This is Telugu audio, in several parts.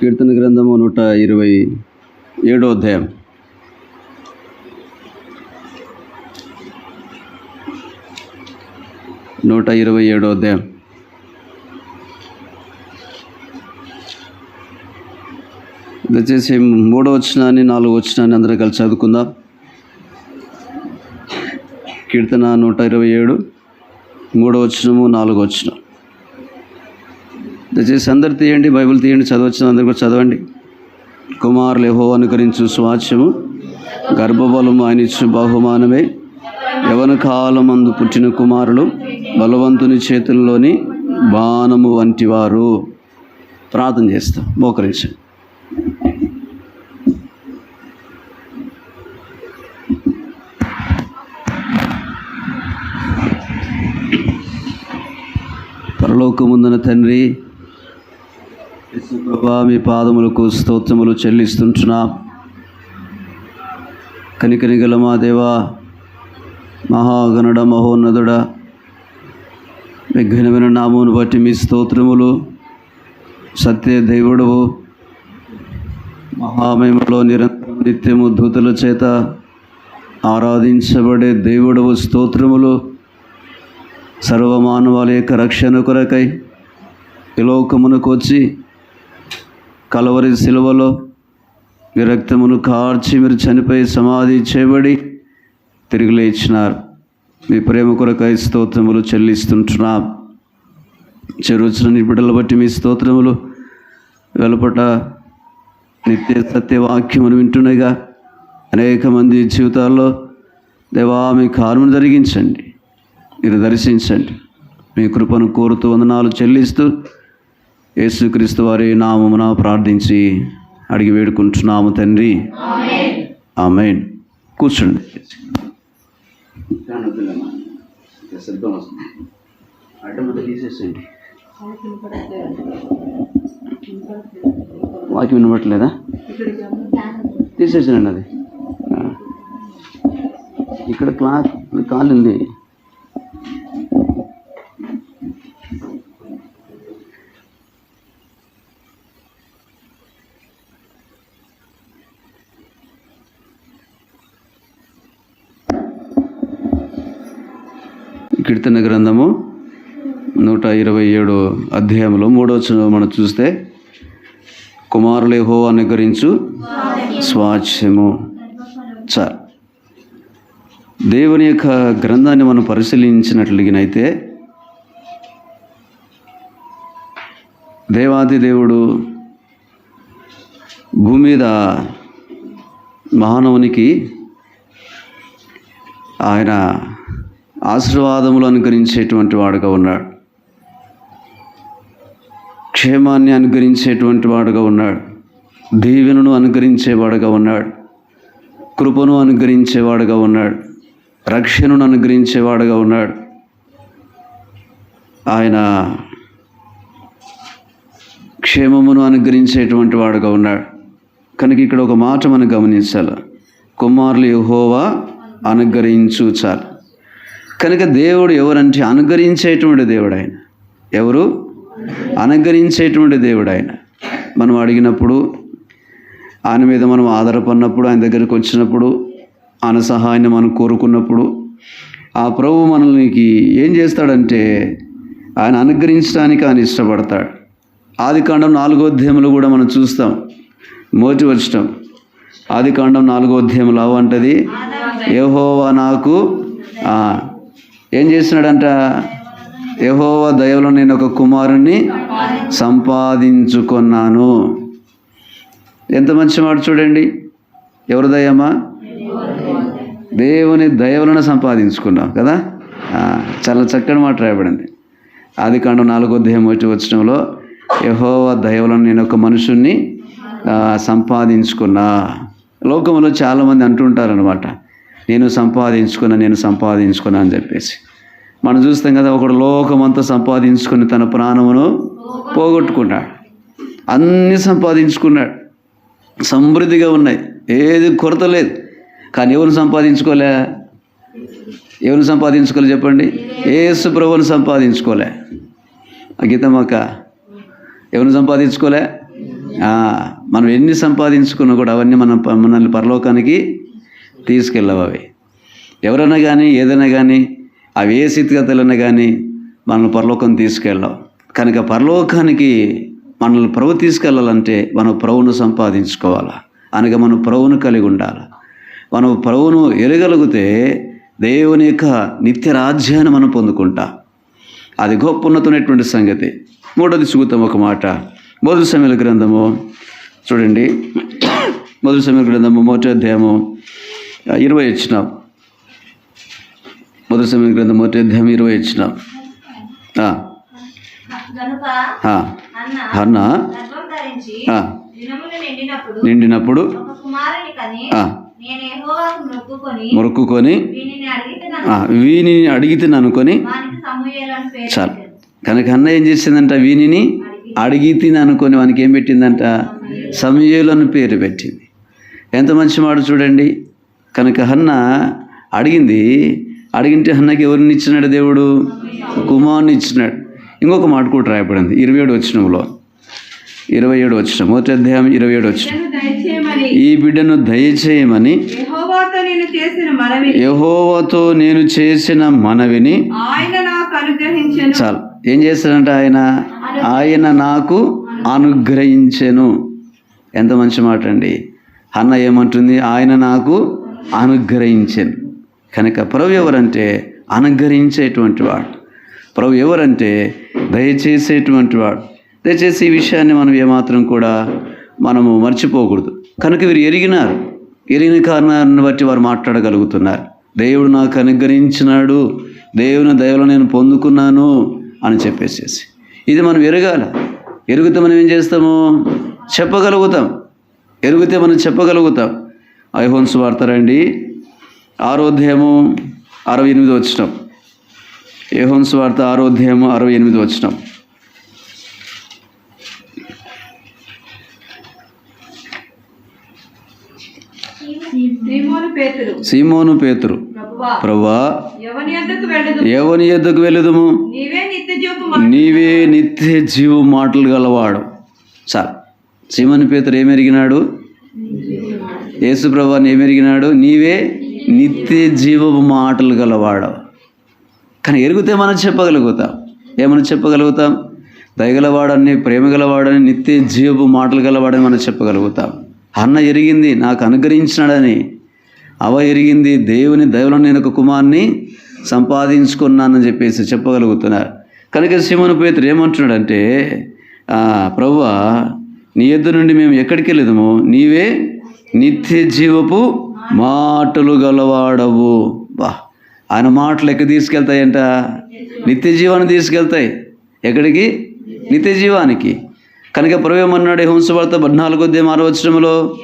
కీర్తన గ్రంథము నూట ఇరవై ఏడో అధ్యాయం. నూట ఇరవై ఏడో అధ్యాయం. దయచేసి మూడో వచ్చినాన్ని నాలుగు వచ్చినాన్ని అందరూ కలిసి చదువుకుందాం. కీర్తన నూట ఇరవై ఏడు మూడో వచ్చినము నాలుగో వచ్చిన దయచేసి అందరు తీయండి బైబిల్ తీయండి చదవచ్చిన అందరు కూడా చదవండి. కుమారులు ఎహో అనుకరించు స్వాచ్యము గర్భబలము ఆయన ఇచ్చు బహుమానమే. యవన కాలమందు పుట్టిన కుమారులు బలవంతుని చేతుల్లోని బాణము వంటివారు. ప్రార్థన చేస్తాం మోకరించు. పరలోకముందున తండ్రి ప్రభా మీ పాదములకు స్తోత్రములు చెల్లిస్తుంటున్నా. కనికనిగల మా దేవా మహాగణుడ మహోన్నతుడ విఘ్నమైన నామును బట్టి మీ స్తోత్రములు సత్య దేవుడవు. మహామయంలో నిరంతరం నిత్యము దూతల చేత ఆరాధించబడే దేవుడవు స్తోత్రములు సర్వమానవాళి యొక్క రక్షణ కొరకై ఈ లోకమునకు వచ్చి కలవరి శిలువలో మీ రక్తమును కార్చి మీరు చనిపోయి సమాధి చేయబడి తిరిగి లేచినారు. మీ ప్రేమ కొరకై స్తోత్రములు చెల్లిస్తుంటున్నాం. చెరుచిన నీ బట్టి మీ స్తోత్రములు వెలుపట నిత్య సత్యవాక్యమును వింటున్నాయిగా. అనేక మంది జీవితాల్లో దేవా మీ కార్యమును జరిగించండి. మీరు దర్శించండి. మీ కృపను కోరుతూ వందనాలు చెల్లిస్తూ యేసుక్రీస్తు వారి నామమున ప్రార్థించి అడిగి వేడుకుంటున్నాము తండ్రి. ఆమె కూర్చోండి. తీసేసండి వాక్యం వినబట్టలేదా తీసేసానండి అది. ఇక్కడ క్లాత్ కాలు ఉంది కీర్తన గ్రంథము నూట ఇరవై ఏడు అధ్యాయంలో మూడవచనం మనం చూస్తే కుమారులేహో అనుగ్రహించు అనుకరించు స్వాచ్యము చాలు దేవుని యొక్క గ్రంథాన్ని మనం పరిశీలించినట్లుగినైతే దేవాది దేవుడు భూమి మీద మానవునికి ఆయన ఆశీర్వాదములు అనుగ్రహించేటువంటి వాడుగా ఉన్నాడు. క్షేమాన్ని అనుగ్రహించేటువంటి వాడుగా ఉన్నాడు. దీవెనను అనుగ్రహించేవాడుగా ఉన్నాడు. కృపను అనుగ్రహించేవాడుగా ఉన్నాడు. రక్షణను అనుగ్రహించేవాడుగా ఉన్నాడు. ఆయన క్షేమమును అనుగ్రహించేటువంటి వాడుగా ఉన్నాడు. కనుక ఇక్కడ ఒక మాట మనం గమనించాలి. కుమారులు యహోవా అనుగ్రహించు చాలు. కనుక దేవుడు ఎవరంటే అనుగ్రహించేటువంటి దేవుడు ఆయన ఎవరు? అనుగ్రహించేటువంటి దేవుడు ఆయన మనం అడిగినప్పుడు ఆయన మీద మనం ఆధారపడినప్పుడు ఆయన దగ్గరికి వచ్చినప్పుడు ఆయన సహాయాన్ని మనం కోరుకున్నప్పుడు ఆ ప్రభు మనల్నికి ఏం చేస్తాడంటే ఆయన అనుగ్రహించడానికి ఆయన ఇష్టపడతాడు. ఆది కాండం నాలుగో అధ్యాయంలో కూడా మనం చూస్తాం. మోటి వచ్చటం ఆది కాండం నాలుగో అధ్యాయంలో అవంటది ఏహోవా నాకు ఏం చేస్తున్నాడంట? యహోవ దయలో నేను ఒక కుమారుణ్ణి సంపాదించుకున్నాను. ఎంత మంచి మాట చూడండి. ఎవరు దయమ్మా? దేవుని దయవలన సంపాదించుకున్నాం కదా? చాలా చక్కని మాట రాయబడింది. ఆది కాండం నాలుగో దేహం వచ్చి వచ్చడంలో యహోవ దయవలన నేను ఒక మనుషుణ్ణి సంపాదించుకున్నా. లోకంలో చాలామంది అంటుంటారనమాట నేను సంపాదించుకున్నా నేను సంపాదించుకున్నా అని చెప్పేసి. మనం చూస్తాం కదా ఒకడు లోకమంతా సంపాదించుకుని తన ప్రాణమును పోగొట్టుకున్నాడు. అన్నీ సంపాదించుకున్నాడు. సమృద్ధిగా ఉన్నాయి. ఏది కొరత లేదు. కానీ ఎవరు సంపాదించుకోలే? ఎవరు సంపాదించుకోలే చెప్పండి? ఏసు ప్రభుని సంపాదించుకోలే. ఆ గీతమ్మక్క ఎవరిని సంపాదించుకోలే? మనం ఎన్ని సంపాదించుకున్నా కూడా అవన్నీ మనం మనల్ని పరలోకానికి తీసుకెళ్ళవు అవి ఎవరైనా కానీ ఏదైనా కానీ అవి ఏ స్థితిగతులైనా కానీ మనల్ని పరలోకం తీసుకెళ్ళవు. కనుక పరలోకానికి మనల్ని ప్రభు తీసుకెళ్ళాలంటే మనం ప్రభును సంపాదించుకోవాలి? అనగా మనం ప్రభును కలిగి ఉండాలి? మనం ప్రభును ఎరగలిగితే దేవుని యొక్క నిత్య రాజ్యాన్ని మనం పొందుకుంటాం. అది గొప్ప ఉన్నతమైనటువంటి సంగతి. మూడోది చూద్దాం ఒక మాట. మొదటి సమయాల గ్రంథము. చూడండి. మొదటి సమయాల గ్రంథము మొదటి అధ్యాయము. ఇరవై ఇచ్చినాం. మొదటి సమయాల గ్రంథం మొదటి అధ్యాయం ఇరవై ఆ, అన్న నిండినప్పుడు నిండినప్పుడు ఒక కుమారుని కని ఆ, నేను యెహోవాకు మొక్కుకొని మొరుక్కుకొని వీనిని అడిగితే అడిగితే అనుకొని చాలు. కనుక అన్న ఏం చేసిందంట వీనిని? అడిగి తిని అనుకొని వానికి ఏం పెట్టిందంట? సమయలను పేరు పెట్టింది. ఎంత మంచి మాట చూడండి. కనుక హన్న అడిగింది అడిగింటే హన్నకి ఎవరిని ఇచ్చినాడు దేవుడు? కుమారుని ఇచ్చినాడు. ఇంకొక మాట కూడా రాయబడింది. ఇరవై ఏడు వచ్చినంలో ఇరవై ఏడు వచ్చిన మొదటి అధ్యాయం ఇరవై ఏడు వచ్చిన ఈ బిడ్డను దయచేయమని యెహోవాతో నేను చేసిన మనవిని. చాలు. ఏం చేస్తాడంట ఆయన? ఆయన నాకు అనుగ్రహించెను. ఎంత మంచి మాట అండి. అన్న ఏమంటుంది? ఆయన నాకు అనుగ్రహించెను. కనుక ప్రభు ఎవరంటే అనుగ్రహించేటువంటి వాడు. ప్రభు ఎవరంటే దయచేసేటువంటి వాడు. దయచేసి ఈ విషయాన్ని మనం ఏమాత్రం కూడా మనము మర్చిపోకూడదు. కనుక వీరు ఎరిగినారు. ఎరిగిన కారణాన్ని బట్టి వారు మాట్లాడగలుగుతున్నారు. దేవుడు నాకు అనుగ్రహించినాడు. దేవుని దయలో నేను పొందుకున్నాను అని చెప్పేసేసి. ఇది మనం ఎరగాల. ఎరిగితే మనం ఏం చేస్తాము? చెప్పగలుగుతాం. ఎరిగితే మనం చెప్పగలుగుతాం. ఐహోన్స్ వార్తారండి ఆరోధ్యము అరవై ఎనిమిది వచ్చినాం ఏహోన్స్ వార్త ఆరోధ్యము అరవై ఎనిమిది వచ్చినాం సీమోను పేతురు. ప్రభా ఎవని ఎవని ఎద్దకు వెళుదుము నీవే నిత్య జీవ మాటలు గలవాడు. చాలు. సీమని పేతురు ఏమెరిగినాడు? యేసు ఏమెరిగినాడు? నీవే నిత్య జీవపు మాటలు గలవాడు కానీ ఎరిగితే మనం చెప్పగలుగుతాం. ఏమని చెప్పగలుగుతాం? దయగలవాడని ప్రేమ గలవాడని నిత్య జీవపు మాటలు గలవాడని మనం చెప్పగలుగుతాం. అన్న ఎరిగింది నాకు అనుగ్రహించినాడని అవ ఎరిగింది దేవుని దైవలో నేను ఒక కుమార్ని సంపాదించుకున్నానని చెప్పేసి చెప్పగలుగుతున్నారు. కనుక శివను పేతురు ఏమంటున్నాడంటే "ఆ, నీ ఎద్దు నుండి మేము ఎక్కడికి వెళ్ళేదము నీవే నిత్య జీవపు మాటలు గలవాడవు. బా ఆయన మాటలు ఎక్కడ తీసుకెళ్తాయంట? నిత్య జీవాన్ని తీసుకెళ్తాయి. ఎక్కడికి? నిత్య జీవానికి. కనుక ప్రవేమన్నాడు హంసవార్త పద్నాలుగో అధ్యాయం ఆరో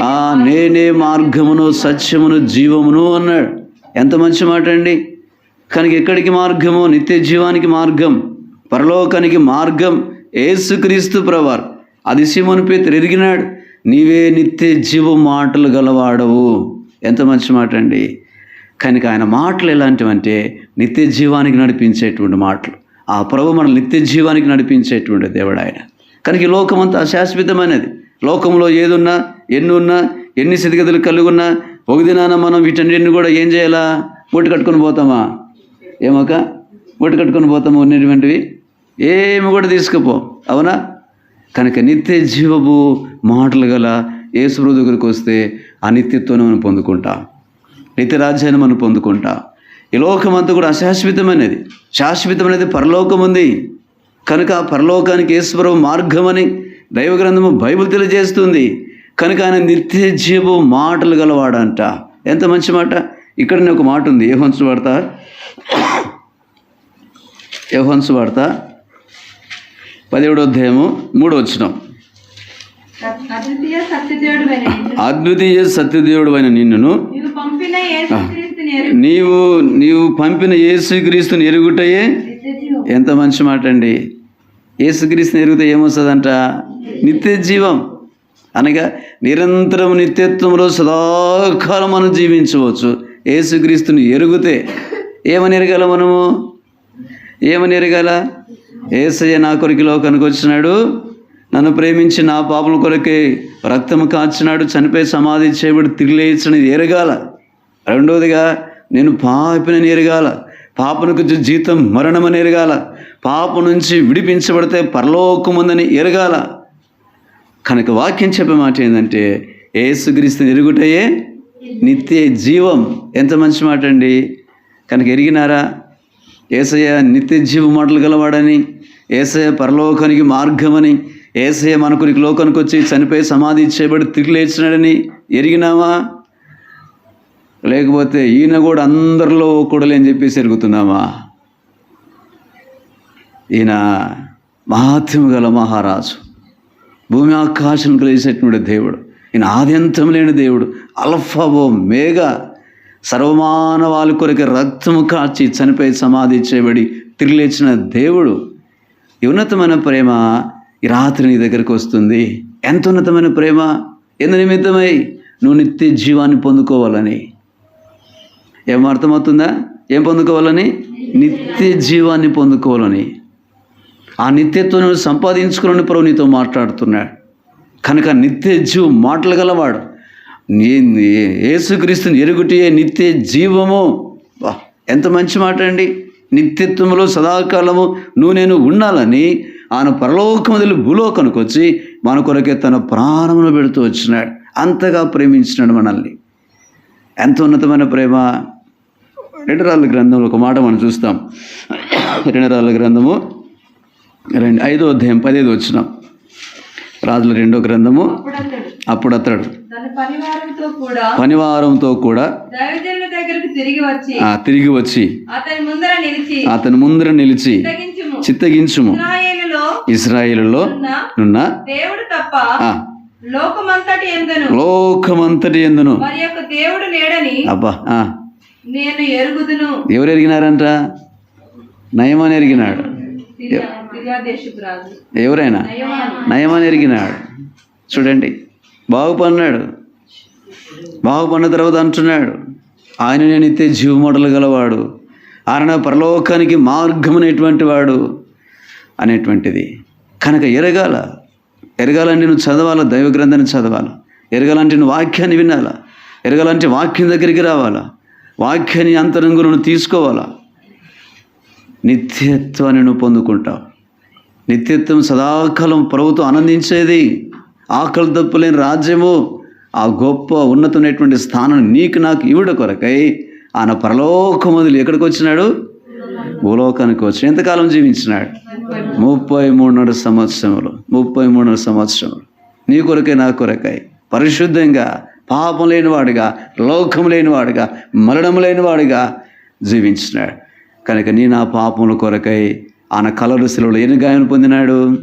ఆ నేనే మార్గమును సత్యమును జీవమును అన్నాడు. ఎంత మంచి మాట అండి. కనుక ఎక్కడికి మార్గము? నిత్య జీవానికి మార్గం. పరలోకానికి మార్గం. ఏసుక్రీస్తు ప్రవార్ అది సిమోను పేతురు ఎరిగినాడు. నీవే నిత్య జీవ మాటలు గలవాడవు. ఎంత మంచి మాట అండి కనుక ఆయన మాటలు ఎలాంటివంటే నిత్య జీవానికి నడిపించేటువంటి మాటలు. ఆ ప్రభు మన నిత్య జీవానికి నడిపించేటువంటి దేవుడు ఆయన. కనుక ఈ లోకమంతా అశాశ్వతమైనది లోకంలో ఏదున్నా ఎన్ని ఉన్నా ఎన్ని స్థితిగతులు కలిగి ఉన్నా ఒక దినాన మనం వీటన్నిటిని కూడా ఏం చేయాలా? మూట కట్టుకొని పోతామా? ఏమోక? మూట కట్టుకొని పోతామా ఉన్నటువంటివి? ఏమి కూడా తీసుకుపో. అవునా? కనుక నిత్య జీవపు మాటలు గల యేసుప్రభు దగ్గరికి వస్తే ఆ నిత్యత్వాన్ని మనం పొందుకుంటాం. నిత్య రాజ్యాన్ని మనం పొందుకుంటాం. ఈ లోకం అంతా కూడా అశాశ్వతమైనది. శాశ్వతమైనది పరలోకం ఉంది కనుక పరలోకానికి ఈశ్వరం మార్గమని దైవ గ్రంథము బైబిల్ తెలియజేస్తుంది. కనుక ఆయన నిత్య జీవు మాటలు గలవాడంట. ఎంత మంచి మాట. ఇక్కడనే ఒక మాట ఉంది. ఏ హంసు వార్త. ఏ హంసు వార్త. పదిహేడో అధ్యాయము మూడో వచ్చినాం అద్వితీయ సత్యదేవుడు అయిన నిన్నును. నీవు నీవు పంపిన యేసుక్రీస్తుని ఎరుగుటయే? ఎంత మంచి మాట అండి యేసుక్రీస్తుని ఎరిగితే ఏమొస్తుందంట? నిత్య జీవం అనగా నిరంతరం నిత్యత్వంలో సదాకాలం మనం జీవించవచ్చు. యేసుక్రీస్తుని ఎరుగుతే ఏమని ఎరగాల మనము? ఏమని ఎరగాల? ఏసయ్య నా కొరికి లోకానికి వచ్చినాడు నన్ను ప్రేమించి నా పాపల కొరకే రక్తము కాచినాడు చనిపోయి సమాధి చేయబడి తిరిగి లేచినది ఎరగాల. రెండవదిగా నేను పాపినని ఎరగాల పాపనకు జీతం మరణమని ఎరగాల పాప నుంచి విడిపించబడితే పరలోకముందని ఎరగాల. కనుక వాక్యం చెప్పే మాట ఏంటంటే ఏసుక్రీస్తుని ఎరుగుటయే నిత్య జీవం. ఎంత మంచి మాట అండి. కనుక ఎరిగినారా? ఏసయ్య నిత్య జీవ మాటలు గలవాడని ఏసయ్య పరలోకానికి మార్గమని ఏసే మన కొరికి లోకానికి వచ్చి చనిపోయి సమాధి చేయబడి తిరిగి లేచినాడని ఎరిగినావా? లేకపోతే ఈయన కూడా అందరిలో కూడలే అని చెప్పేసి ఎరుగుతున్నామా ఈయన మహాత్యం గల మహారాజు భూమి ఆకాశం కలిసేటువంటి దేవుడు ఈయన ఆద్యంతం లేని దేవుడు అల్ఫాబో మేఘ సర్వమానవాళి కొరకు రక్తము కాచి చనిపోయి సమాధి చేయబడి తిరిగి లేచిన దేవుడు ఈ ఉన్నతమైన ప్రేమ ఈ రాత్రి నీ దగ్గరికి వస్తుంది. ఎంత ఉన్నతమైన ప్రేమ ఎందు నిమిత్తమై నువ్వు నిత్య జీవాన్ని పొందుకోవాలని. ఏం అర్థమవుతుందా? ఏం పొందుకోవాలని? నిత్య జీవాన్ని పొందుకోవాలని. ఆ నిత్యత్వం నువ్వు సంపాదించుకోవాలని ప్రభు నీతో మాట్లాడుతున్నాడు. కనుక నిత్య జీవు మాటలు గలవాడు. ఏసుక్రీస్తుని యేసుక్రీస్తుని ఎరుగుటే నిత్య జీవము. వా ఎంత మంచి మాట అండి. నిత్యత్వంలో సదాకాలము నువ్వు నేను ఉండాలని ఆయన పరలోకముదలు భూలోకానికి వచ్చి మన కొరకే తన ప్రాణమును పెడుతూ వచ్చినాడు. అంతగా ప్రేమించినాడు మనల్ని. ఎంత ఉన్నతమైన ప్రేమ? రెండు రాళ్ళ గ్రంథంలో ఒక మాట మనం చూస్తాం. రెండు రాళ్ళ గ్రంథము రెండు ఐదో అధ్యాయం పదిహేదు వచ్చినాం. రాజుల రెండో గ్రంథము అప్పుడు అతడు పనివారంతో కూడా తిరిగి వచ్చి అతని ముందర నిలిచి చిత్తగించుము. ఇస్రాయేలులో నున్న దేవుడు తప్ప లోకమంతటి ఎందును? లోకమంతటి ఎందును? మరి యొక్క దేవుడు లేడని అబ్బా నేను ఎరుగుదును. ఎవరు ఎరిగినారంట? నయమని ఎరిగినాడు. ఎవరైనా? నయమాను. ఎరిగినాడు. చూడండి బాగుపడినాడు. బాగుపడిన తర్వాత అంటున్నాడు ఆయననే నిత్య జీవమొడలు గలవాడు. ఆయన పరలోకానికి మార్గం అనేటువంటి వాడు. అనేటువంటిది. కనుక ఎరగాల ఎరగాలంటే నువ్వు చదవాలా దైవ గ్రంథాన్ని చదవాలా? ఎరగాలంటే నువ్వు వాక్యాన్ని వినాలా? ఎరగాలంటే వాక్యం దగ్గరికి రావాలా? వాక్యాన్ని అంతరంగులను తీసుకోవాలా? నిత్యత్వాన్ని నువ్వు పొందుకుంటావు. నిత్యత్వం సదాకాలం ప్రభుత్వం ఆనందించేది. ఆకలి తప్పులేని రాజ్యము. ఆ గొప్ప ఉన్నతమైనటువంటి స్థానం నీకు నాకు ఇవిడ కొరకై ఆయన పరలోకం వదిలి ఎక్కడికి వచ్చినాడు? భూలోకానికి వచ్చి ఎంతకాలం జీవించినాడు? ముప్పై మూడున్నర సంవత్సరములు. ముప్పై మూడున్నర సంవత్సరములు. నీ కొరకై నా కొరకై. పరిశుద్ధంగా పాపం లేనివాడుగా లోకం లేనివాడుగా మరణం లేనివాడుగా జీవించినాడు. కనుక నీ నా పాపముల కొరకై ఆయన కలరు శిలువలో ఎన్ని గాయాలు పొందినాడు?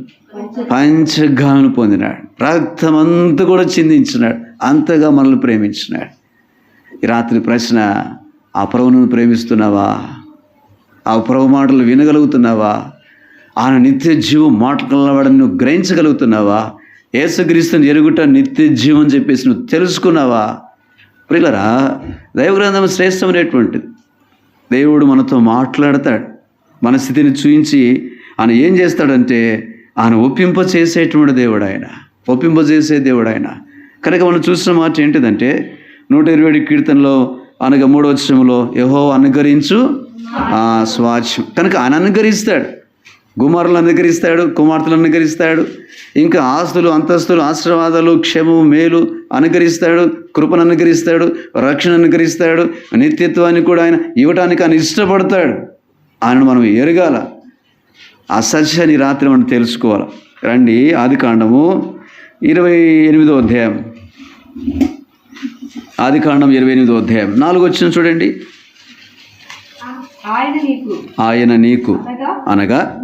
పంచగాను పొందినాడు. రక్తం అంతా కూడా చిందించినాడు. అంతగా మనల్ని ప్రేమించినాడు. ఈ రాత్రి ప్రశ్న ఆ ప్రభువును ప్రేమిస్తున్నావా? ఆ ప్రభు మాటలు వినగలుగుతున్నావా? ఆయన నిత్య జీవం మాట్లాడవాడని నువ్వు గ్రహించగలుగుతున్నావా? ఏసుగ్రీస్తుని ఎరుగుట నిత్య జీవం అని చెప్పేసి నువ్వు తెలుసుకున్నావా? ప్రియులరా దైవగ్రంథం శ్రేష్టమైనటువంటిది దేవుడు మనతో మాట్లాడతాడు. మన స్థితిని చూయించి ఆయన ఏం చేస్తాడంటే ఆయన ఒప్పింప చేసేటువంటి దేవుడు ఆయన ఒప్పింప చేసే దేవుడు ఆయన కనుక మనం చూసిన మాట ఏంటిదంటే నూట ఇరవై ఏడు కీర్తనలో అనగా మూడో వచ్చంలో యహో అనుకరించు ఆ స్వాచ్యం కనుక ఆయన అనుకరిస్తాడు కుమారులు కుమార్తెలు అనుకరిస్తాడు ఇంకా ఆస్తులు అంతస్తులు ఆశీర్వాదాలు క్షేమము మేలు అనుకరిస్తాడు కృపను అనుకరిస్తాడు రక్షణ అనుకరిస్తాడు నిత్యత్వాన్ని కూడా ఆయన ఇవ్వటానికి ఆయన ఇష్టపడతాడు. ఆయన మనం ఎరగాల. ఆ సత్యాన్ని రాత్రి మనం తెలుసుకోవాలి. రండి ఆది కాండము ఇరవై ఎనిమిదో అధ్యాయం. ఆది కాండం ఇరవై ఎనిమిదో అధ్యాయం. నాలుగు వచ్చిన చూడండి. ఆయన నీకు. అనగా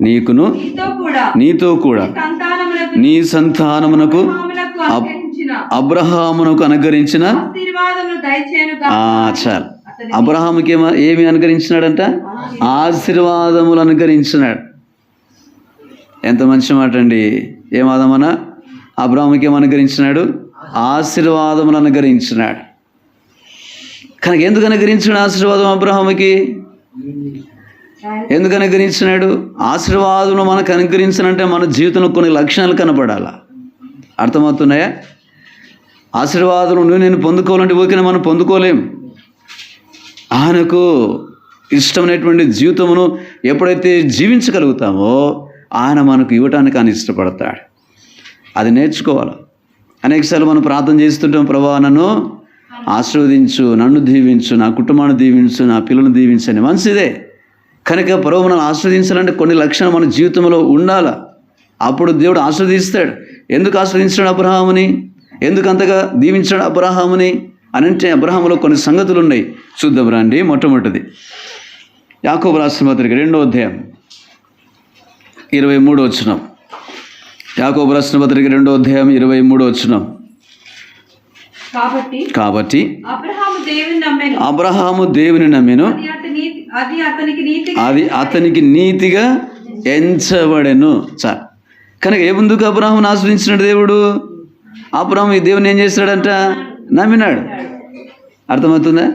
నీకును నీతో కూడా. నీ సంతానమునకు అబ్రహామునకు అనుగ్రహించిన. చాలు. అబ్రహాముకి ఏమ అనుగ్రహించినాడంట? ఆశీర్వాదములు. అనుగ్రహించినాడు. ఎంత మంచి మాట అండి. ఏమాదమన అబ్రహాముకి ఏం అనుగ్రహించినాడు? ఆశీర్వాదములు అనుగ్రహించినాడు. కనుక ఎందుకు అనుగ్రహించిన ఆశీర్వాదం అబ్రహాముకి? ఎందుకు అనుగ్రహించినాడు? ఆశీర్వాదం మనకు అనుగ్రహించనంటే మన జీవితంలో కొన్ని లక్షణాలు కనపడాలా? అర్థమవుతున్నాయా? ఆశీర్వాదం నువ్వు నేను పొందుకోవాలంటే ఊరికే మనం పొందుకోలేం. ఆయనకు ఇష్టమైనటువంటి జీవితమును ఎప్పుడైతే జీవించగలుగుతామో ఆయన మనకు ఇవ్వటానికి ఆయన ఇష్టపడతాడు. అది నేర్చుకోవాలి? అనేకసార్లు మనం ప్రార్థన చేస్తుంటాం ప్రభా నన్ను ఆశీర్వదించు నన్ను దీవించు నా కుటుంబాన్ని దీవించు నా పిల్లలను దీవించని మంచిదే కనుక ప్రభు మనం ఆస్వాదించాలంటే కొన్ని లక్షణాలు మన జీవితంలో ఉండాల. అప్పుడు దేవుడు ఆస్వాదిస్తాడు ఎందుకు ఆస్వాదించాడు అబ్రహాముని? ఎందుకు అంతగా దీవించాడు అబ్రహాముని? అని అంటే అబ్రహాములో కొన్ని సంగతులు ఉన్నాయి. చూద్దాం రండి. మొట్టమొదటిది. యాకోబు రాసిన పత్రిక రెండో అధ్యాయం. ఇరవై మూడు వచ్చినాం యాకోబు రాసిన పత్రిక రెండో అధ్యాయం ఇరవై మూడు వచ్చినాం కాబట్టి అబ్రహాము దేవుని నమ్మాను. అది అతని అది అతనికి నీతిగా ఎంచబడెను. చాలు కనుక ఏ ముందుకు అబ్రహామును ఆశ్రయించినాడు దేవుడు? అబ్రహాం ఈ దేవుని ఏం చేస్తాడంట నమ్మినాడు. అర్థమవుతుందా?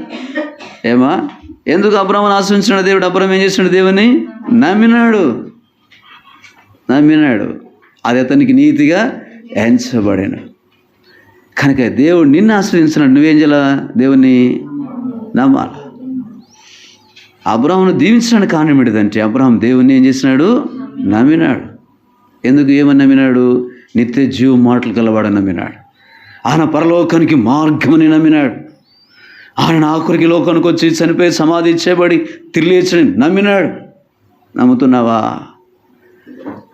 ఏమా? ఎందుకు అబ్రహామును ఆశ్రయించినాడు దేవుడు? అబ్రహం ఏం చేస్తున్నాడు దేవుని? నమ్మినాడు. నమ్మినాడు. అది అతనికి నీతిగా ఎంచబడాను. కనుక దేవుడు నిన్ను ఆశ్రయించినాడు. నువ్వేం చేయాల? దేవుణ్ణి నమ్మాలి? అబ్రాహ్ను దీవించడానికి కారణం ఏంటిదంటే అబ్రహాం దేవుణ్ణి ఏం చేసినాడు? నమ్మినాడు. ఎందుకు ఏమని నమ్మినాడు? నిత్య జీవ మాటలు గలవాడని నమ్మినాడు. ఆయన పరలోకానికి మార్గమని నమ్మినాడు. ఆయన ఆఖరికి లోకానికి వచ్చి చనిపోయి సమాధి చేయబడి తిరిగి నమ్మినాడు. నమ్ముతున్నావా?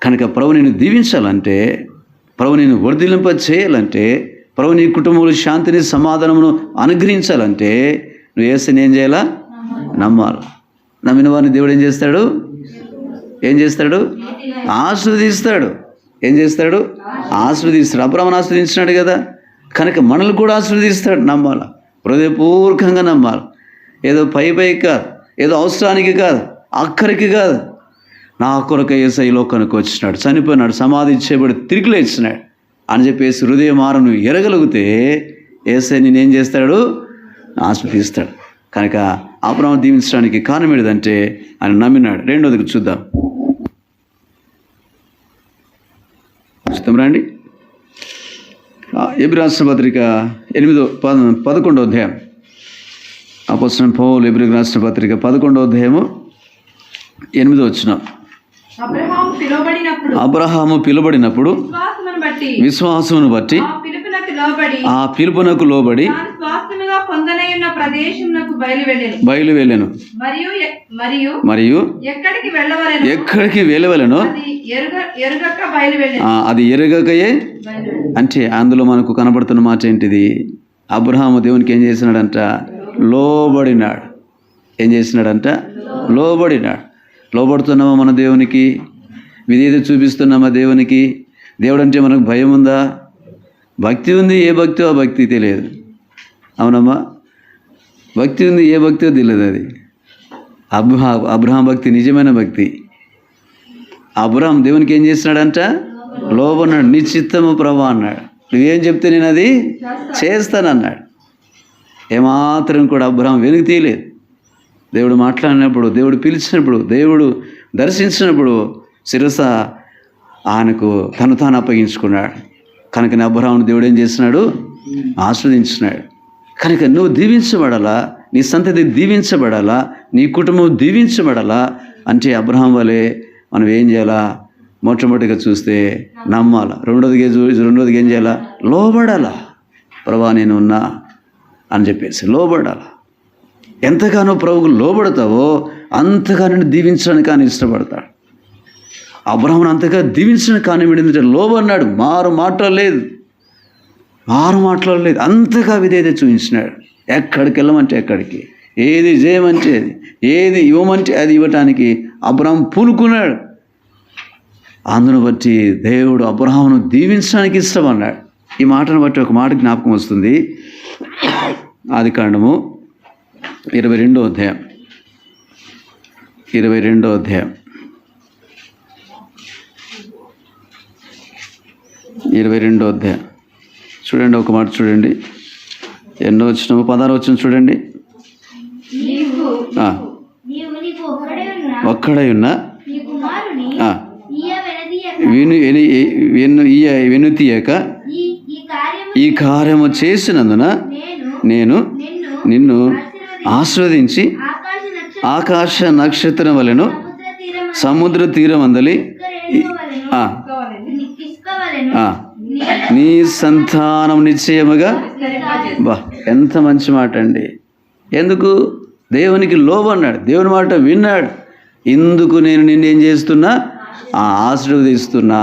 కనుక ప్రభు నేను దీవించాలంటే ప్రభు నేను వర్ధిలింప చేయాలంటే ప్రభు నీ కుటుంబంలో శాంతిని సమాధానమును అనుగ్రహించాలంటే నువ్వు వేస్తే ఏం చేయాలా? నమ్మాలి. నమ్మిన వారిని దేవుడు ఏం చేస్తాడు? ఏం చేస్తాడు? ఆస్వాదిస్తాడు ఏం చేస్తాడు? ఆస్వాదిస్తాడు అబ్రహ్మను ఆస్వాదించినాడు కదా. కనుక మనల్ని కూడా ఆస్వాదిస్తాడు నమ్మాలి? హృదయపూర్వకంగా నమ్మాలి? ఏదో పై పై కాదు. ఏదో అవసరానికి కాదు. అక్కరికి కాదు. నా కొరక ఏసై లోకానికి వచ్చినాడు. చనిపోయినాడు. సమాధి చేయబడి తిరిగి లేచినాడు. అని చెప్పేసి హృదయ మారను ఎరగలిగితే ఏసై నేనేం చేస్తాడు? ఆస్వాదిస్తాడు కనుక అబ్రహం దీవించడానికి కారణం ఏంటంటే ఆయన నమ్మినాడు. రెండోదికి చూద్దాం. చూద్దాం రండి. ఎబి రాష్ట్ర పత్రిక ఎనిమిదో పద పదకొండో అధ్యాయం. అపోసిన పౌలు ఎబ్రి రాష్ట్ర పత్రిక పదకొండో అధ్యాయము ఎనిమిదో వచ్చిన అబ్రహాము పిలువబడినప్పుడు విశ్వాసమును బట్టి ఆ పిలుపునకు లోబడి బయలువెళ్ళెను. బయలు వెళ్ళాను. మరియు ఎక్కడికి వెళ్ళవలెను? అది ఎరగకయే? అంటే అందులో మనకు కనబడుతున్న మాట ఏంటిది? అబ్రహాము దేవునికి ఏం చేసినాడంట? లోబడినాడు. ఏం చేసినాడంట? లోబడినాడు. లోబడుతున్నామా మన దేవునికి? విధేయత చూపిస్తున్నామా దేవునికి? దేవుడు అంటే మనకు భయం ఉందా? భక్తి ఉంది ఏ భక్తి ఆ భక్తి తెలియదు. అవునమ్మా? భక్తి ఉంది ఏ భక్తిో తెలియదు అది. అబ్రహా అబ్రహాం భక్తి నిజమైన భక్తి. అబ్రహాం దేవునికి ఏం చేస్తున్నాడంట? లోబన్నాడు నీ చిత్తము ప్రభా అన్నాడు. నువ్వేం చెప్తే నేను అది చేస్తానన్నాడు. ఏమాత్రం కూడా అబ్రహం వెనుక తీయలేదు. దేవుడు మాట్లాడినప్పుడు దేవుడు పిలిచినప్పుడు దేవుడు దర్శించినప్పుడు శిరస ఆయనకు తను తాను అప్పగించుకున్నాడు. కనుక అబ్రహామును దేవుడు ఏం చేసినాడు ఆస్వాదించినాడు కనుక నువ్వు దీవించబడాలా? నీ సంతతి దీవించబడాలా? నీ కుటుంబం దీవించబడాలా? అంటే అబ్రహాం వలె మనం ఏం చేయాలా? మొట్టమొదటిగా చూస్తే నమ్మాల. రెండోదిగా చూ రెండోదిగా ఏం చేయాలా? లోబడాలా. ప్రభా నేను ఉన్నా అని చెప్పేసి లోబడాలా. ఎంతగానో ప్రభుకు లోబడతావో అంతగా నేను దీవించడానికి ఆయన ఇష్టపడతాడు. అబ్రహం అంతగా దీవించిన కానీ ఏంటంటే లోబన్నాడు మారు మాట్లాడలేదు మారు మాట్లాడలేదు అంతగా విధేయత చూపించినాడు. ఎక్కడికి వెళ్ళమంటే ఎక్కడికి? ఏది చేయమంటే అది ఏది ఇవ్వమంటే అది ఇవ్వటానికి అబ్రహం పూనుకున్నాడు. అందును బట్టి దేవుడు అబ్రహామును దీవించడానికి ఇష్టమన్నాడు ఈ మాటను బట్టి ఒక మాట జ్ఞాపకం వస్తుంది. ఆది కాండము ఇరవై రెండో అధ్యాయం. ఇరవై రెండో అధ్యాయం. ఇరవై రెండో అధ్యాయం. చూడండి ఒక మాట చూడండి. ఎన్నో వచ్చినామో పదహారు వచ్చిన చూడండి. ఒక్కడే ఉన్న. వెను వెను ఈ వెనుతీయక. ఈ ఈ కార్యము ఈ కార్యము చేసినందున నేను నేను నిన్ను ఆస్వాదించి ఆకాశ నక్షత్ర వలెను సముద్ర తీరం సముద్ర తీరం అందలి రేణువలెను ఆ, ఇసుకవలెను ఆ, నీ సంతానం నిశ్చయముగా బా ఎంత మంచి మాట అండి ఎందుకు? దేవునికి లోబన్నాడు దేవుని మాట విన్నాడు. ఇందుకు నేను నిన్నేం చేస్తున్నా? ఆ ఆశీర్వదిస్తున్నా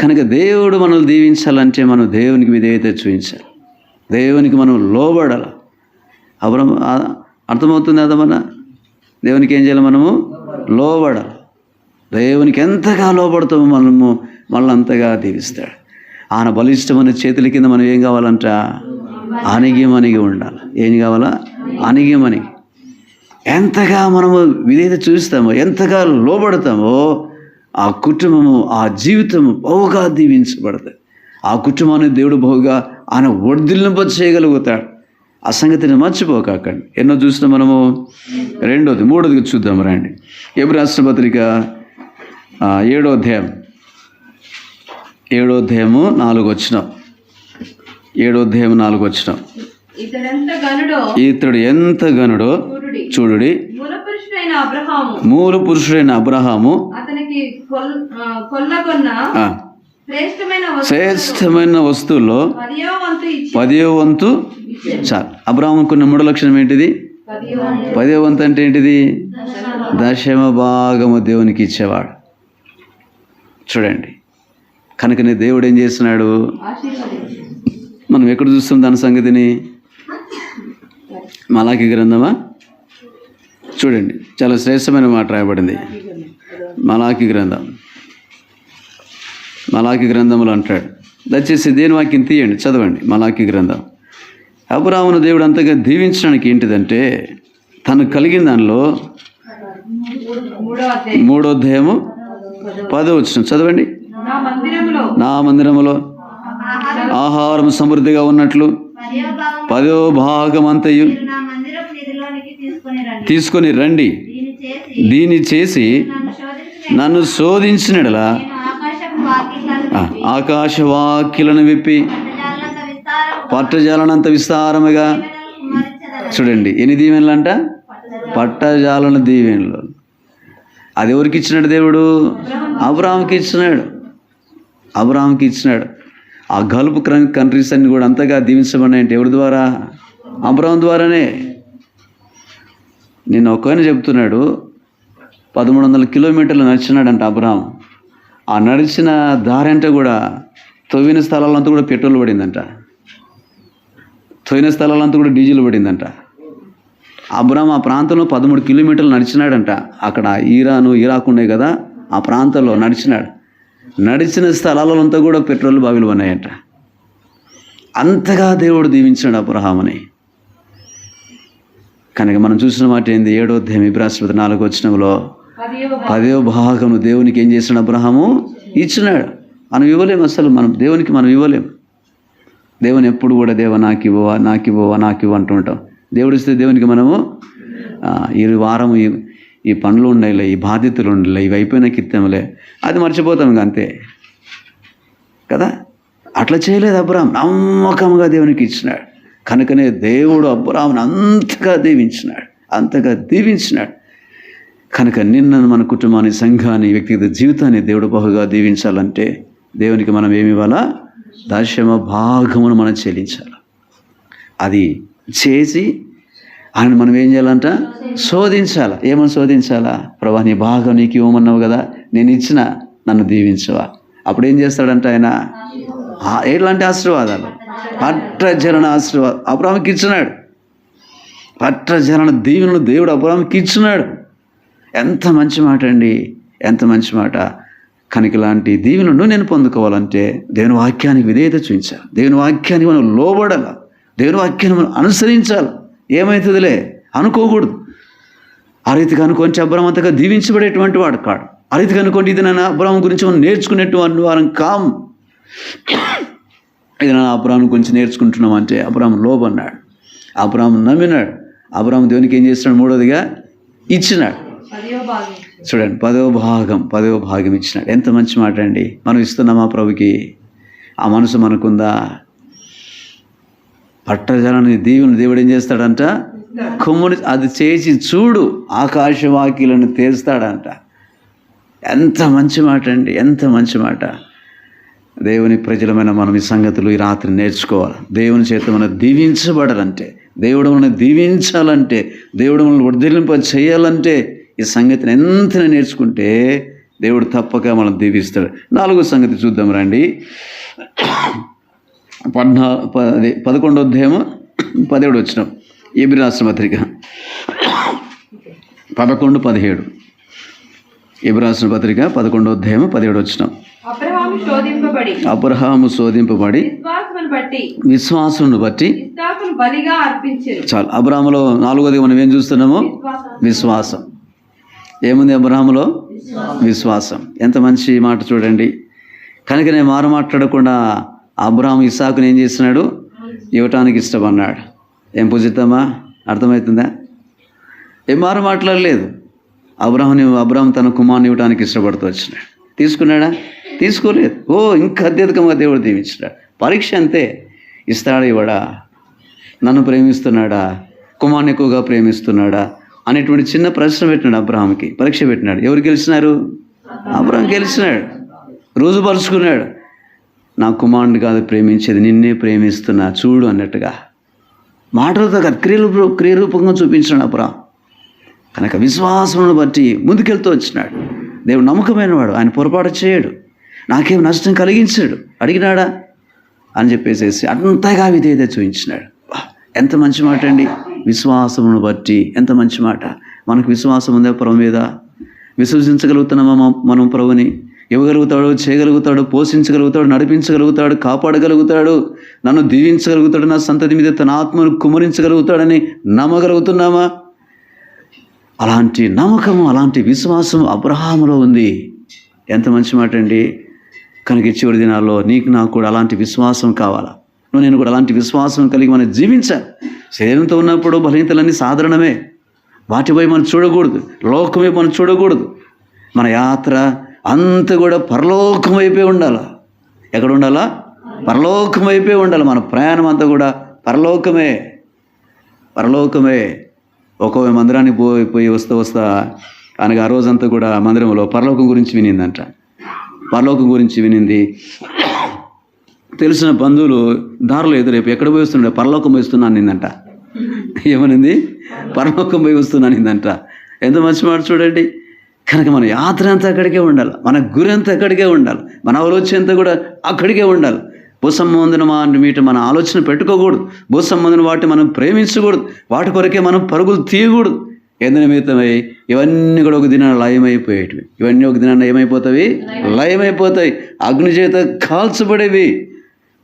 కనుక దేవుడు మనల్ని దీవించాలంటే మనం దేవునికి విధేయత చూపించాలి? దేవునికి మనం లోబడాలి? అప్పుడు అర్థమవుతుంది అదమన్నా దేవునికి ఏం చేయాలి మనము? లోబడాలి? దేవునికి ఎంతగా లోబడతామో మనము మనల్ని అంతగా దీవిస్తాడు. ఆయన బలిష్టమైన చేతుల కింద మనం ఏం కావాలంట? అణిగి ఉండాలి. ఏం కావాలా? అణిగి ఎంతగా మనము విధేయత చూస్తామో ఎంతగా లోబడతామో ఆ కుటుంబము ఆ జీవితము బహుగా దీవించబడతాయి. ఆ కుటుంబాన్ని దేవుడు బహుగా ఆయన వర్ధిల్లింప చేయగలుగుతాడు. ఆ సంగతిని మర్చిపోకండి ఎన్నో చూసిన మనము? రెండోది మూడోది చూద్దాం రండి. ఎబ్రి రాష్ట్రపత్రిక ఏడో అధ్యాయం. ఏడో అధ్యాయము నాలుగు వచ్చినాం ఏడో అధ్యాయం నాలుగు వచ్చినాం ఇతడు ఎంత గనుడో చూడుడి. చూడుడి. మూల పురుషుడైన అబ్రహాము. శ్రేష్టమైన వస్తువుల్లో పదియో వంతు ఇచ్చి పదో వంతు చాలు. అబ్రాహ్మకున్న మూడో లక్షణం ఏంటిది? పదో వంతు. అంటే ఏంటిది? దశమ భాగము దేవునికి ఇచ్చేవాడు. చూడండి. కనుకనే దేవుడు ఏం చేస్తున్నాడు? మనం ఎక్కడ చూస్తాం దాని సంగతిని? మలాకి గ్రంథమా? చూడండి చాలా శ్రేష్టమైన మాట రాయబడింది. మలాకి గ్రంథం. మలాకి గ్రంథములు అంటాడు. దయచేసి దేని వాక్యం తీయండి చదవండి. మలాకి గ్రంథం. అబ్రాహ్మను దేవుడు అంతగా దీవించడానికి ఏంటిదంటే తను కలిగిన దానిలో మూడో మూడో అధ్యాయము పదో వచ్చిన చదవండి. నా మందిరములో ఆహారం సమృద్ధిగా ఉన్నట్లు పదో భాగం అంతయు తీసుకుని రండి. దీన్ని చేసి నన్ను శోధించిన నన్ను శోధించినడలా ఆకాశ వాక్యులను విప్పి పట్టజాలనంత విస్తారముగా చూడండి ఎన్ని దీవెనలు అంట పట్టజాలన దీవెనలు. అది ఎవరికి ఇచ్చినాడు దేవుడు? అబ్రాహాంకి ఇచ్చినాడు. అబ్రాహాంకి ఇచ్చినాడు. ఆ గల్ఫ్ కంట్రీస్ అన్ని కూడా అంతగా దీవించబడినాయంటే ఎవరి ద్వారా అబ్రాహం ద్వారానే. నిన్న ఒక్కఆయన చెప్తున్నాడు పదమూడు వందల కిలోమీటర్లు నడిచినాడంట అబ్రాహం ఆ నడిచిన దారి అంటే కూడా తవ్విన స్థలాలంతా కూడా పెట్రోల్ పడిందంట. తవ్విన స్థలాలంతా కూడా డీజిల్ పడిందంట. అబ్రామ్ ఆ ప్రాంతంలో పదమూడు కిలోమీటర్లు నడిచినాడంట. అక్కడ ఈరాను ఇరాక్ ఉన్నాయి కదా ఆ ప్రాంతంలో నడిచినాడు. నడిచిన స్థలాలంతా కూడా పెట్రోల్ బావిలు ఉన్నాయంట. అంతగా దేవుడు దీవించాడు అబ్రహామని. కనుక మనం చూసిన మాట ఏంది? ఏడో అధ్యాయం ఇబ్రాస్పతి నాలుగు వచ్చినంలో పదియో పదో భాగము దేవునికి ఏం చేసిన అబ్రహాము? ఇచ్చినాడు. మనం ఇవ్వలేము అసలు. మనం దేవునికి మనం ఇవ్వలేము. దేవుని ఎప్పుడు కూడా దేవ నాకు ఇవ్వవా నాకు ఇవ్వవా నాకు ఇవ్వ అంటూ ఉంటాం. దేవుడు ఇస్తే దేవునికి మనము ఈ వారం ఈ పనులు ఉండేలే ఈ బాధ్యతలు ఉండలే ఇవి అయిపోయిన ఇస్తాములే అది మర్చిపోతాం ఇంక అంతే. కదా? అట్లా చేయలేదు అబ్రాహం. నమ్మకంగా దేవునికి ఇచ్చినాడు. కనుకనే దేవుడు అబ్రాహ్మను అంతగా దీవించినాడు. అంతగా దీవించినాడు. కనుక నిన్న మన కుటుంబాన్ని సంఘాన్ని వ్యక్తిగత జీవితాన్ని దేవుడు బహుగా దీవించాలంటే దేవునికి మనం ఏమి ఇవ్వాలా? దశమ భాగమును మనం చెల్లించాలి. అది చేసి ఆయన మనం ఏం చేయాలంట? శోధించాలా. ఏమని శోధించాలా? ప్రభా నీ భాగం నీకు ఇవ్వమన్నావు కదా నేను ఇచ్చిన నన్ను దీవించవా. అప్పుడు ఏం చేస్తాడంట ఆయన? ఎట్లాంటి ఆశీర్వాదాలు? పట్టజరణ ఆశీర్వాదం అబ్రాహ్మకి ఇచ్చినాడు. పట్టజరణ దీవెనలు దేవుడు అబ్రాహ్మకి ఇచ్చినాడు. ఎంత మంచి మాట అండి ఎంత మంచి మాట. కనుక లాంటి దీవెనలను నేను పొందుకోవాలంటే దేవుని వాక్యానికి విధేయత చూపించాలి. దేవుని వాక్యానికి మనం లోబడాలి. దేవుని వాక్యాన్ని మనం అనుసరించాలి. ఏమవుతుందిలే అనుకోకూడదు. ఆ రీతిగా అనుకోండి అబ్రహం అంతగా దీవించబడేటువంటి వాడు కాడు. ఆ రీతిగా అనుకోండి ఇది నన్ను అబ్రహం గురించి మనం నేర్చుకునేటువంటి వారం కాం. ఇది నేను అబ్రాహం గురించి నేర్చుకుంటున్నాం అంటే అబ్రాహం లోబన్నాడు. అబ్రాహం నమ్మినాడు. అబ్రాహం దేవునికి ఏం చేస్తున్నాడు? మూడోదిగా ఇచ్చినాడు. చూడండి పదవ భాగం పదవ భాగం ఇచ్చినాడు. ఎంత మంచి మాట అండి. మనం ఇస్తున్నామా ప్రభుకి? ఆ మనసు మనకుందా? పట్టజనాన్ని దీవుని దేవుడు ఏం చేస్తాడంట? కొమ్ముని అది చేసి చూడు ఆకాశవాక్యులను తీరుస్తాడంట ఎంత మంచి మాట అండి ఎంత మంచి మాట. దేవుని ప్రజలమైన మనం ఈ సంగతులు ఈ రాత్రి నేర్చుకోవాలి. దేవుని చేత మనం దీవించబడాలంటే దేవుడు మనల్ని దీవించాలంటే దేవుడు మనల్ని వర్ధిల్లింప చేయాలంటే ఈ సంగతిని ఎంత నేర్చుకుంటే దేవుడు తప్పక మనం దీవిస్తాడు. నాలుగో సంగతి చూద్దాం రండి. పద్నా పది పదకొండో అధ్యాయము పదిహేడు వచ్చినాం ఏబి రాష్ట్ర పత్రిక. పదకొండు పదిహేడు. ఏబి రాష్ట్ర పత్రిక పదకొండో అధ్యాయము పదిహేడు వచ్చినాం అబ్రహాము శోధింపబడి విశ్వాసమును బట్టి. చాలు. అబ్రాహములో నాలుగోది మనం ఏం చూస్తున్నాము? విశ్వాసం. విశ్వాసం. ఏముంది అబ్రహాములో? విశ్వాసం. ఎంత మంచి మాట చూడండి. కనుక నేను మారు మాట్లాడకుండా అబ్రాహం ఇసాకుని ఏం చేస్తున్నాడు? ఇవ్వటానికి ఇష్టపడినాడు ఏం పూజిద్దామా అర్థమవుతుందా? ఏం మారు మాట్లాడలేదు. అబ్రాహ్ని అబ్రాహం తన కుమార్ని ఇవ్వడానికి ఇష్టపడుతూ వచ్చినాడు. తీసుకున్నాడా? తీసుకోలేదు. ఓ ఇంకా అత్యధికంగా దేవుడు దీవించినాడు. పరీక్ష అంతే. ఇస్తాడా ఇవ్వడా? నన్ను ప్రేమిస్తున్నాడా? కుమార్ని ఎక్కువగా ప్రేమిస్తున్నాడా? అనేటువంటి చిన్న ప్రశ్న పెట్టినాడు అబ్రహాంకి పరీక్ష పెట్టినాడు. ఎవరు గెలిచినారు? అబ్రాహం గెలిచినాడు. రోజుపరుచుకున్నాడు నా కుమారుని కాదు ప్రేమించేది నిన్నే ప్రేమిస్తున్నా చూడు అన్నట్టుగా. మాటలతో కాదు క్రియలు క్రియరూపంగా చూపించాడు అబ్రహాం కనుక విశ్వాసమును బట్టి ముందుకెళ్తూ వచ్చినాడు. దేవుడు నమ్మకమైన వాడు ఆయన పొరపాటు చేయడు. నాకేం నష్టం కలిగించాడు. అడిగినాడా? అని చెప్పేసేసి అంతగా విధేయత చూపించినాడు. ఎంత మంచి మాట అండి. విశ్వాసమును బట్టి ఎంత మంచి మాట. మనకు విశ్వాసం ఉందా ప్రభు మీద విశ్వసించగలుగుతున్నామా మనం ప్రభుని? ఇవ్వగలుగుతాడు చేయగలుగుతాడు పోషించగలుగుతాడు నడిపించగలుగుతాడు కాపాడగలుగుతాడు నన్ను దీవించగలుగుతాడు నా సంతతి మీద తన ఆత్మను కుమరించగలుగుతాడని నమ్మగలుగుతున్నామా? అలాంటి నమ్మకము అలాంటి విశ్వాసం అబ్రహాములో ఉంది. ఎంత మంచి మాట అండి. కనుక ఈ చివరి దినాల్లో నీకు నాకు కూడా అలాంటి విశ్వాసం కావాలా? నువ్వు నేను కూడా అలాంటి విశ్వాసం కలిగి మనం జీవించాలి. శరీరంతో ఉన్నప్పుడు బలహీనతలన్నీ సాధారణమే. వాటిపై మనం చూడకూడదు. లోకమే మనం చూడకూడదు. మన యాత్ర అంత కూడా పరలోకం వైపే ఉండాలి? ఎక్కడ ఉండాలా? పరలోకం వైపే ఉండాలి. మన ప్రయాణం అంతా కూడా పరలోకమే. పరలోకమే. ఒక్కో మందిరానికి పోయి పోయి వస్తా వస్తా ఆయనకు ఆ రోజంతా కూడా మందిరంలో పరలోకం గురించి వినిందంట. పరలోకం గురించి వినింది. తెలిసిన బంధువులు దారులు ఎదురేపు ఎక్కడ పోయి వస్తుండే పరలోకం పోయి నిందంట ఏమనింది? పరలోకం పోయి వస్తున్నాను నిందంట ఎంత మంచి మాట చూడండి. కనుక మన యాత్ర అంతా అక్కడికే ఉండాలి. మన గురి అంతా అక్కడికే ఉండాలి. మన ఆలోచన అంతా కూడా అక్కడికే ఉండాలి. భూ సంబంధన వాటి మీట మన ఆలోచన పెట్టుకోకూడదు. భూ సంబంధన వాటిని మనం ప్రేమించకూడదు. వాటి కొరకే మనం పరుగులు తీయకూడదు. ఎందు నిమిత్తమై ఇవన్నీ కూడా ఒక దినాన లయమైపోయేటివి. ఇవన్నీ ఒక దినాన ఏమైపోతాయి లయమైపోతాయి. అగ్ని చేత కాల్చబడేవి.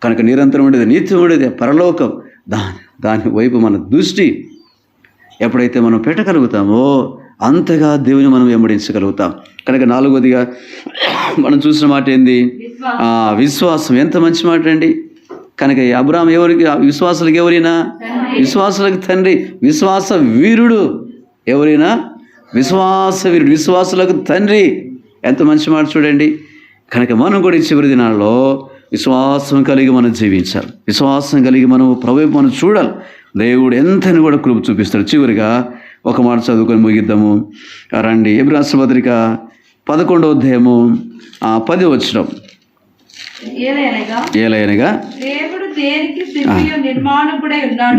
కనుక నిరంతరం ఉండేది నిత్యం ఉండేది పరలోకం. దాని దాని వైపు మన దృష్టి ఎప్పుడైతే మనం పెట్టగలుగుతామో అంతగా దేవుని మనం వెంబడించగలుగుతాం. కనుక నాలుగోదిగా మనం చూసిన మాట ఏంది? విశ్వాసం. ఆ, విశ్వాసం. ఎంత మంచి మాట అండి. కనుక ఈ అబ్రాహం ఎవరికి విశ్వాసులకు ఎవరైనా? విశ్వాసులకు తండ్రి. విశ్వాస వీరుడు ఎవరైనా? విశ్వాస వీరుడు విశ్వాసులకు తండ్రి. ఎంత మంచి మాట చూడండి. కనుక మనం కూడా ఈ చివరి దినాల్లో విశ్వాసం కలిగి మనం జీవించాలి. విశ్వాసం కలిగి మనం ప్రభు మనం చూడాలి. దేవుడు ఎంతని కూడా కృప చూపిస్తాడు. చివరిగా ఒక మాట చదువుకొని ముగిద్దాము. రండి ఎబ్రాష్ట్రపత్రిక పదకొండవ అధ్యాయము ఆ, పది వచ్చిన ఏలైనగా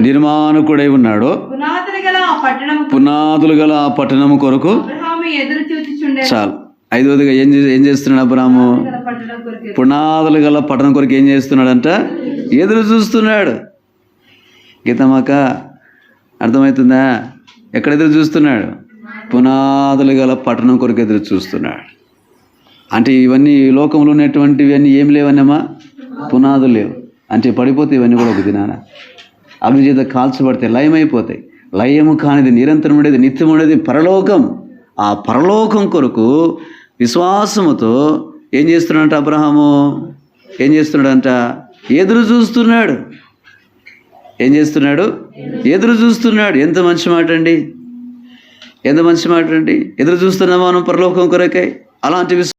నిర్మాణకుడై ఉన్నాడు? పునాదులు గల ఆ పట్టణము కొరకు అబ్రహాము చాలు. ఐదవదిగా ఏం చే- ఏం చేస్తున్నాడు అబ్రాము కొరకు పునాదులు గల పట్టణం కొరకు ఏం చేస్తున్నాడంట? ఎదురు చూస్తున్నాడు. గీతమాక అర్థమవుతుందా? ఎక్కడ ఎదురు చూస్తున్నాడు? పునాదులు గల పట్టణం కొరకు ఎదురు చూస్తున్నాడు. అంటే ఇవన్నీ లోకంలో ఉన్నటువంటివి అన్నీ ఏం లేవన్నమ్మా? పునాదులు లేవు. అంటే పడిపోతే ఇవన్నీ కూడా ఒక దినాన. అగ్ని చేత కాల్చబడితే లయమైపోతాయి. లయము కానిది నిరంతరం ఉండేది నిత్యం ఉండేది పరలోకం. ఆ పరలోకం కొరకు విశ్వాసముతో ఏం చేస్తున్నాడంట అబ్రహాము? ఏం చేస్తున్నాడంట? ఎదురు చూస్తున్నాడు. ఏం చేస్తున్నాడు? ఎదురు చూస్తున్నాడు. ఎంత మంచి మాట అండి ఎంత మంచి మాట అండి ఎదురు చూస్తున్నాం మనం పరలోకం కొరకై అలాంటి